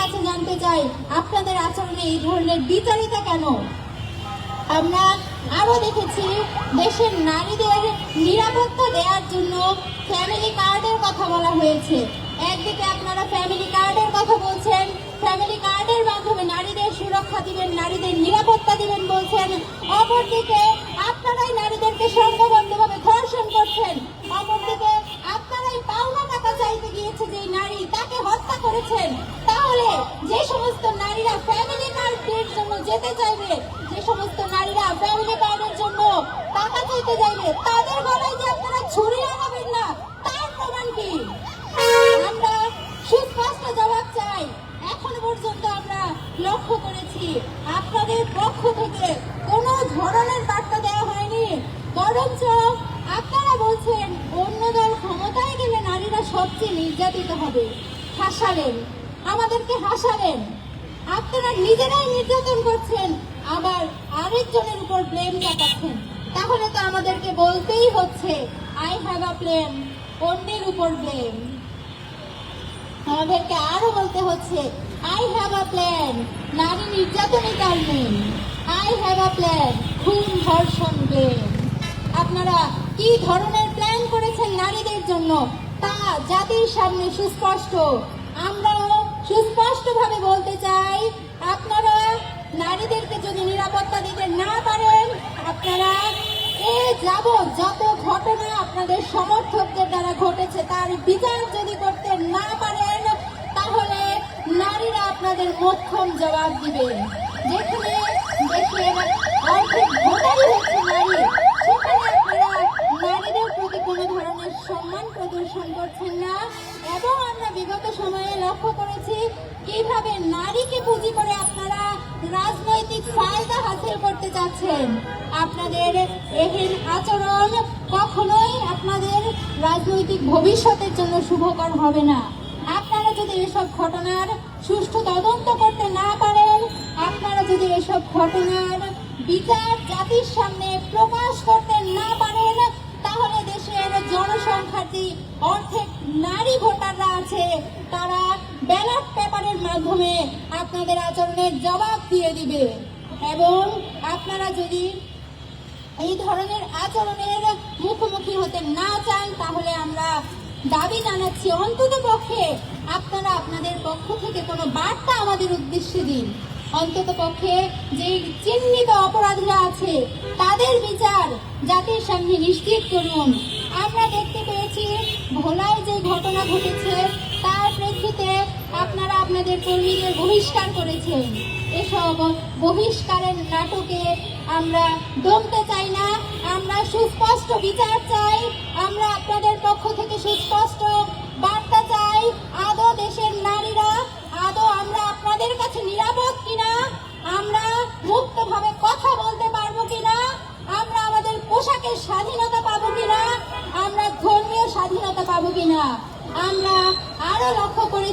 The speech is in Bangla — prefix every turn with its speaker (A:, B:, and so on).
A: কাছে জানতে চাই, আপনাদের আচরণে এই ধরনের বিচারিতা কেন? আমরা আরও দেখেছি, দেশের নারীদের নিরাপত্তা দেওয়ার জন্য ফ্যামিলি কার্ডের কথা বলা হয়েছে। একদিকে আপনারা ফ্যামিলি কার্ডের কথা বলছেন ফ্যামিলি কার্ডের মাধ্যমে নারীদের সুরক্ষা দিবেন, নারীদের নিরাপত্তা দিবেন বলছেন। অপরদিকে আপনারাই নারীদেরকে সংঘবদ্ধভাবে ধর্ষণ করছেন। অপরদিকে আপনারাই পাওনা টাকা চাইতে গিয়েছে যে নারী তাকে হত্যা করেছেন। তাহলে যে সমস্ত নারীরা ফ্যামিলি কার্ডের জন্য যেতে চাইবে, যে সমস্ত নারীরা ফ্যামিলি কার্ডের জন্য টাকা চাইতে যাইবে তাদের গলায় যে আপনারা ছুরি লাগাবেন না, তার প্রমাণ কি? আমরা সুস্পষ্ট জবাব চাই। এখন পর্যন্ত আমরা লক্ষ্য করেছি, আপনাদের পক্ষ থেকে কোনো ধরনের বার্তা দেওয়া হয়নি, বরঞ্চ আপনারা বলছেন অন্য দল ক্ষমতায় গেলে নারীরা সবচেয়ে নির্যাতিত হবে। হাসালেন আমাদেরকে হাসালেন। আপনারা নিজেরাই নির্যাতন করছেন, আবার আরেকজনের উপর ব্লেম চাপাচ্ছেন তাহলে তো আমাদেরকে বলতেই হচ্ছে আই হ্যাভ আ ব্লেম অন্যের উপর ব্লেম আমাদেরকে আরও বলতে হচ্ছে আই হ্যাভ আ প্ল্যান নারী নির্যাতনই তার নেই আই হ্যাভ আ প্ল্যান খুন, ধর্ষণ ব্লেম আপনারা কি ধরনের প্ল্যান করেছেন নারীদের জন্য? তা জাতির সামনে সুস্পষ্ট। আমরাও সুস্পষ্টভাবে বলতে চাই, আপনারা নারীদেরকে যদি নিরাপত্তা দিতে না পারেন, আপনারা এ যাবৎ যত ঘটনা আপনাদের সমর্থকদের দ্বারা ঘটেছে, তার বিচার যদি করতে না পারেন, তাহলে নারীরা আপনাদের মোক্ষম জবাব দিবেন যেখানে দেশের অর্ধেক ভোটারই হচ্ছে নারী সেখানে আপনারা নারীদের প্রতি কোনো ধরনের সম্মান প্রদর্শন করছেন না এবং আমরা বিগত সময়ে লক্ষ্য করেছি কীভাবে নারীকে পুঁজি করে আপনারা রাজনৈতিক ফায়দা হাসিল করতে চাচ্ছেন। আপনাদের এহেন আচরণ কখনোই আপনাদের রাজনৈতিক ভবিষ্যতের জন্য শুভকর হবে না। আপনারা যদি এসব ঘটনার সুষ্ঠু তদন্ত করতে না পারেন, আপনারা যদি এসব ঘটনার বিচার জাতির সামনে প্রকাশ করতে না পারেন, তাহলে দেশের জনসংখ্যার যে অর্ধেক নারী ভোটাররা আছে, তারা ব্যালট পেপারের মাধ্যমে আপনাদের আচরণের জবাব দিয়ে দিবে। এবং আপনারা যদি এই ধরনের আচরণের মুখোমুখি হতে না চান, তাহলে আমরা দাবি জানাচ্ছি, অন্তত পক্ষে আপনারা আপনাদের পক্ষ থেকে কোনো বার্তা আমাদের উদ্দেশ্যে দিন। অন্তত পক্ষে যে চিহ্নিত অপরাধীরা আছে, তাদের বিচার জাতির সামনে নিশ্চিত করুন। আমরা দেখতে পেয়েছি, ভোলায় যে ঘটনা ঘটেছে প্রেক্ষিতে আপনারা আপনাদের কর্মীদের বহিষ্কার করেছেন। এসব বহিষ্কারের নাটকে আমরা দমতে চাই না। আমরা সুস্পষ্ট বিচার চাই। আমরা আপনাদের পক্ষ থেকে সুস্পষ্ট বার্তা চাই। আদৌ দেশের নারীরা, আদৌ আমরা আপনাদের কাছে নিরাপদ কিনা? আমরা মুক্তভাবে কথা বলতে পারব কিনা? আমরা আমাদের পোশাকের স্বাধীনতা পাবো কিনা? আমরা ধর্মীয় স্বাধীনতা পাবো কিনা? আমরা আরও লক্ষ্য করেছি।